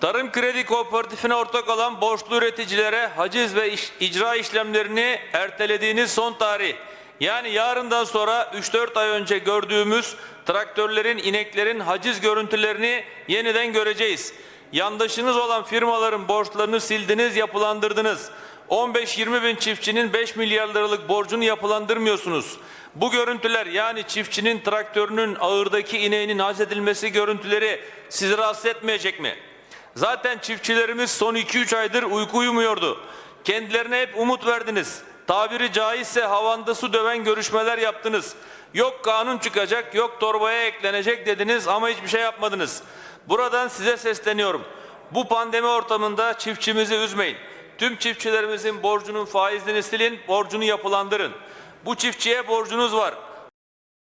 Tarım Kredi Kooperatifine ortak olan borçlu üreticilere haciz ve iş- icra işlemlerini ertelediğiniz son tarih. Yani yarından sonra 3-4 ay önce gördüğümüz traktörlerin, ineklerin haciz görüntülerini yeniden göreceğiz. Yandaşınız olan firmaların borçlarını sildiniz, yapılandırdınız. 15-20 bin çiftçinin 5 milyar liralık borcunu yapılandırmıyorsunuz. Bu görüntüler yani çiftçinin traktörünün ağırdaki ineğinin haz edilmesi görüntüleri sizi rahatsız etmeyecek mi? Zaten çiftçilerimiz son 2-3 aydır uyku uyumuyordu. Kendilerine hep umut verdiniz. Tabiri caizse havanda su döven görüşmeler yaptınız. Yok kanun çıkacak, yok torbaya eklenecek dediniz ama hiçbir şey yapmadınız. Buradan size sesleniyorum. Bu pandemi ortamında çiftçimizi üzmeyin. Tüm çiftçilerimizin borcunun faizini silin, borcunu yapılandırın. Bu çiftçiye borcunuz var.